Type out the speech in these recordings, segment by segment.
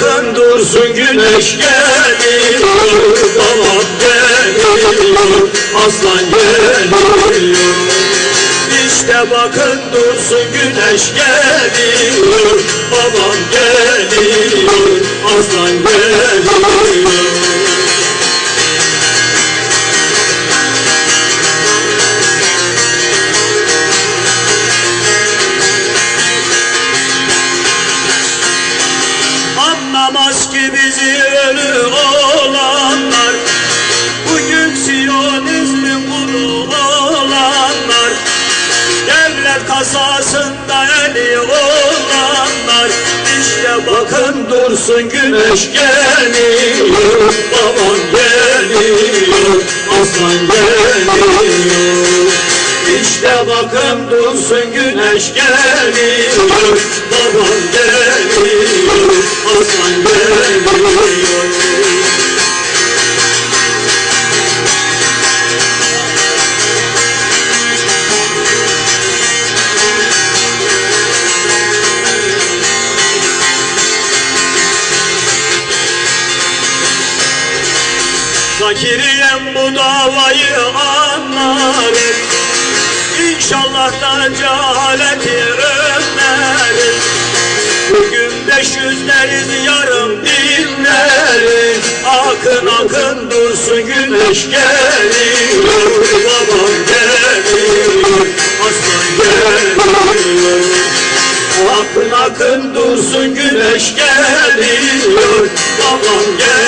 bakın dursun güneş geliyor Babam geliyor aslan geliyor İşte bakın dursun güneş geliyor Babam geliyor aslan geliyor Devlet kasasında eli olanlar İşte bakın dursun güneş geliyor Babam geliyor Aslan geliyor. İşte bakın dursun güneş geliyor Babam geliyor Aslan geliyor Zakiriyem bu davayı anlarım İnşallah da cehaleti önlerim Bugün beş yüzleriz yarım dinleriz Akın akın dursun güneş geliyor Babam geliyor aslan geliyor. Akın akın dursun güneş geliyor Babam geliyor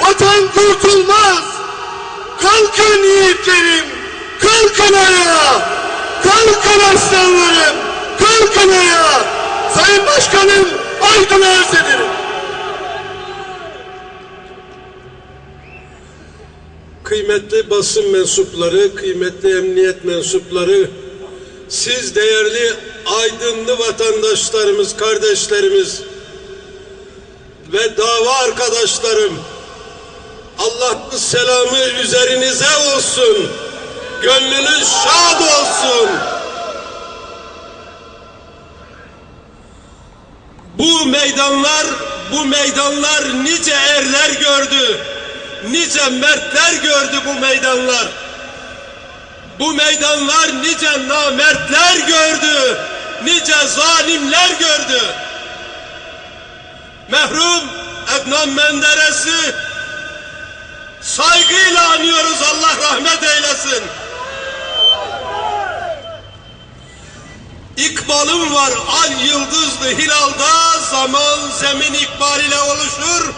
vatan kurtulmaz. Kalkın yiğitlerim, kalkın ayağa. Kalkın aslanlarım, kalkın ayağa. Sayın Başkanım, aydın arz ederim. Kıymetli basın mensupları, kıymetli emniyet mensupları, siz değerli aydınlı vatandaşlarımız, kardeşlerimiz ve dava arkadaşlarım, Allah'ın selamı üzerinize olsun. Gönlünüz şad olsun. Bu meydanlar, bu meydanlar nice erler gördü. Nice mertler gördü bu meydanlar. Bu meydanlar nice namertler gördü. Nice zalimler gördü. Mehrum Adnan Menderes'i saygıyla anıyoruz Allah rahmet eylesin. İkbalım var an yıldızlı hilalda zaman zemin ikbal ile oluşur.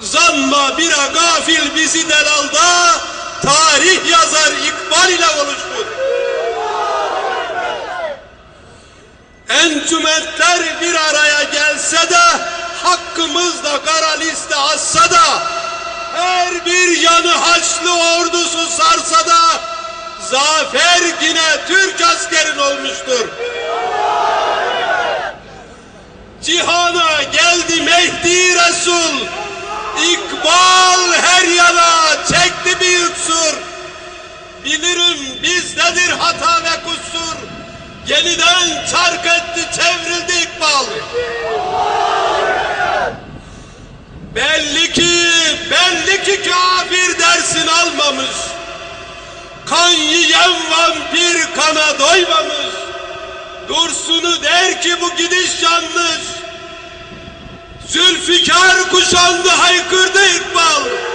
Zanma bira gafil bizi delalda tarih yazar ikbal ile oluşur. Encümentler bir araya gelse de hakkımızda kara liste azsa da her bir yanı haçlı ordusu sarsa da zafer yine Türk askerin olmuştur. Cihana geldi Mehdi Resul. İkbal her yana çekti bir yutsur. Bilirim bizdedir hata ve kusur. Yeniden çark etti çevrildi İkbal. Belli ki, belli ki kafir dersin almamış. Kan yiyen vampir kana doymamış. Dursun'u der ki bu gidiş yanlış. Zülfikar kuşandı haykırdı İkbal.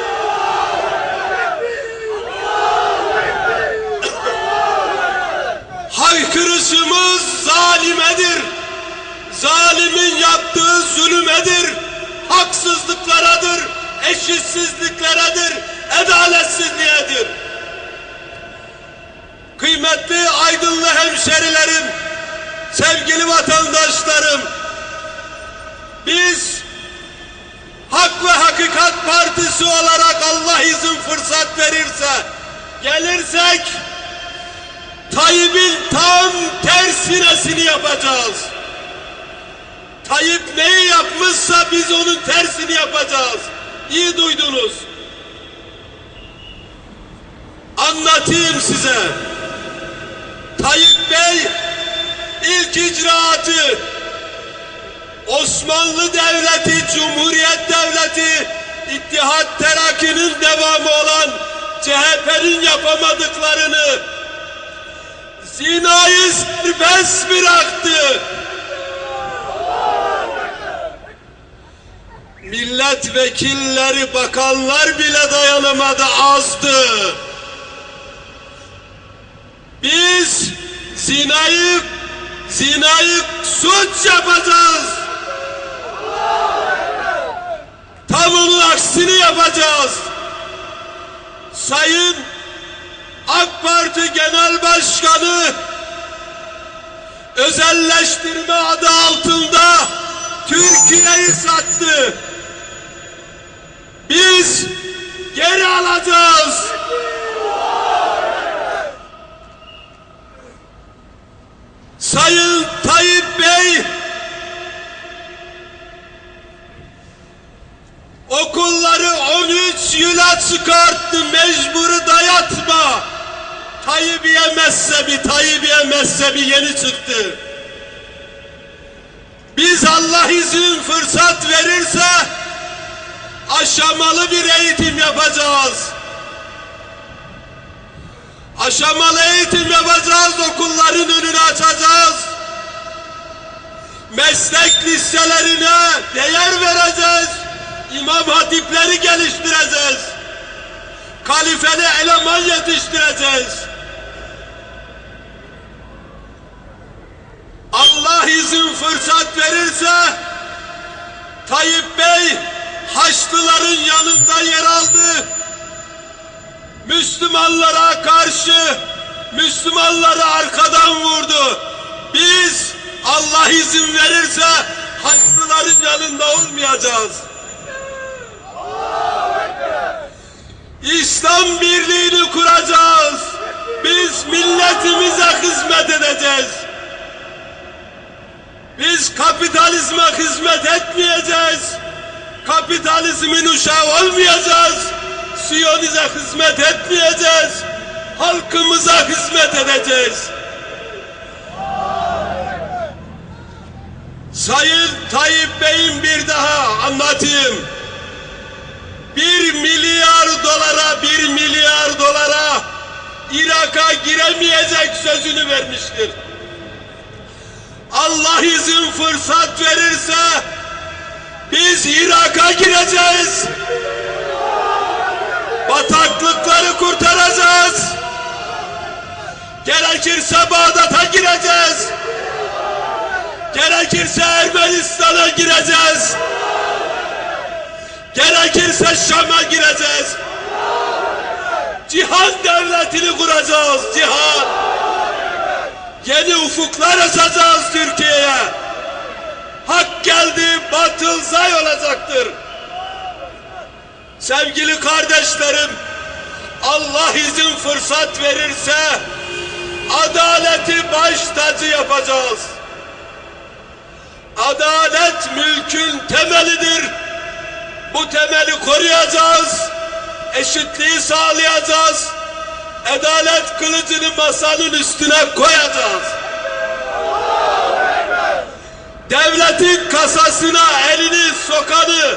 Adaletsizliğedir. kıymetli aydınlı hemşerilerim, sevgili vatandaşlarım, biz Hak ve Hakikat Partisi olarak Allah izin fırsat verirse, gelirsek Tayyip'in tam tersinesini yapacağız. Tayyip neyi yapmışsa biz onun tersini yapacağız. İyi duydunuz. Anlatayım size. Tayyip Bey ilk icraatı Osmanlı Devleti, Cumhuriyet Devleti, İttihat Terakki'nin devamı olan CHP'nin yapamadıklarını zinayı serbest bıraktı. Milletvekilleri, bakanlar bile dayanamadı, azdı. Biz zinayı zinayı suç yapacağız. Tam onun aksini yapacağız. Sayın AK Parti Genel Başkanı özelleştirme adı altında Türkiye'yi sattı. Biz geri alacağız. Sayın Tayyip Bey okulları 13 yıla çıkarttı mecburu dayatma. Tayyip'iye mezhebi, Tayyip'iye mezhebi yeni çıktı. Biz Allah izin fırsat verirse aşamalı bir eğitim yapacağız. Aşamalı eğitim yapacağız, okulların önünü açacağız. Meslek liselerine değer vereceğiz. İmam hatipleri geliştireceğiz. Kalifeli eleman yetiştireceğiz. Allah izin fırsat verirse Tayyip Bey Haçlıların yanında yer aldı. Müslümanlara karşı Müslümanları arkadan vurdu. Biz Allah izin verirse Haçlıların yanında olmayacağız. İslam birliğini kuracağız. Biz milletimize hizmet edeceğiz. Biz kapitalizme hizmet etmeyeceğiz. Kapitalizmin uşağı olmayacağız. Siyonize hizmet etmeyeceğiz. Halkımıza hizmet edeceğiz. Sayın Tayyip Bey'in bir daha anlatayım. Bir milyar dolara, bir milyar dolara Irak'a giremeyecek sözünü vermiştir. Allah izin fırsat verirse biz Irak'a gireceğiz. Bataklıkları kurtaracağız. Gerekirse Bağdat'a gireceğiz. Gerekirse Ermenistan'a gireceğiz. Gerekirse Şam'a gireceğiz. Cihan devletini kuracağız. Cihan. Yeni ufuklar açacağız Türkiye'ye. Hak geldi, batıl zay olacaktır. Sevgili kardeşlerim, Allah izin fırsat verirse adaleti baş tacı yapacağız. Adalet mülkün temelidir. Bu temeli koruyacağız. Eşitliği sağlayacağız. Adalet kılıcını masanın üstüne koyacağız. Devletin kasasına elini sokanı,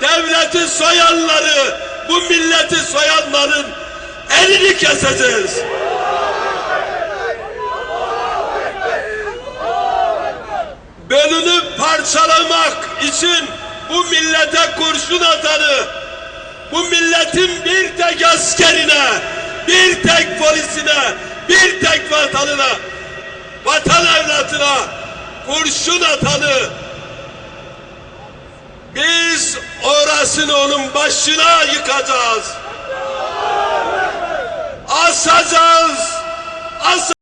devleti soyanları, bu milleti soyanların elini keseceğiz. Bölünüp parçalamak için bu millete kurşun atanı, bu milletin bir tek askerine, bir tek polisine, bir tek vatanına, vatan evlatına kurşun atanı biz orasını onun başına yıkacağız. Asacağız, Nasıl